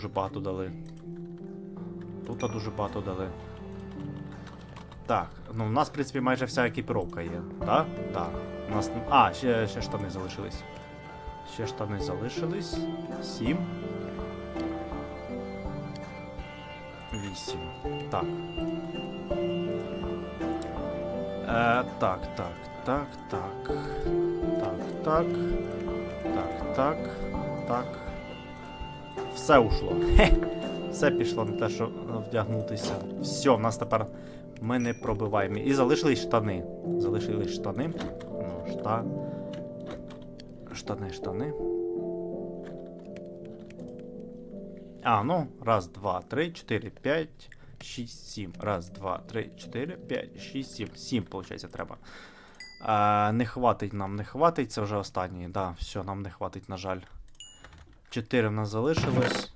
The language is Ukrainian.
дуже багато дали. Тут дуже багато дали. Так, ну у нас, в принципі, майже вся екіпіровка є, так? Так. У нас. А, ще, ще штани залишились. Ще штани залишились. Сім. Вісім. Так. Е, так, так, так, так. Так, так. Так, так. Так. Все ушло. Хе. Все пішло на те, що вдягнутися. Все, в нас тепер ми не пробиваємо. І залишились штани. Залишились штани. Ну, шта. Штани, штани. А, ну, раз, два, три, чотири, п'ять, шість, сім. Раз, два, три, чотири, п'ять, шість, сім. Сім, виходить, треба. А, не хватить нам, не хватить. Це вже останній. Да, все, нам не хватить, на жаль. Чотири в нас залишилось.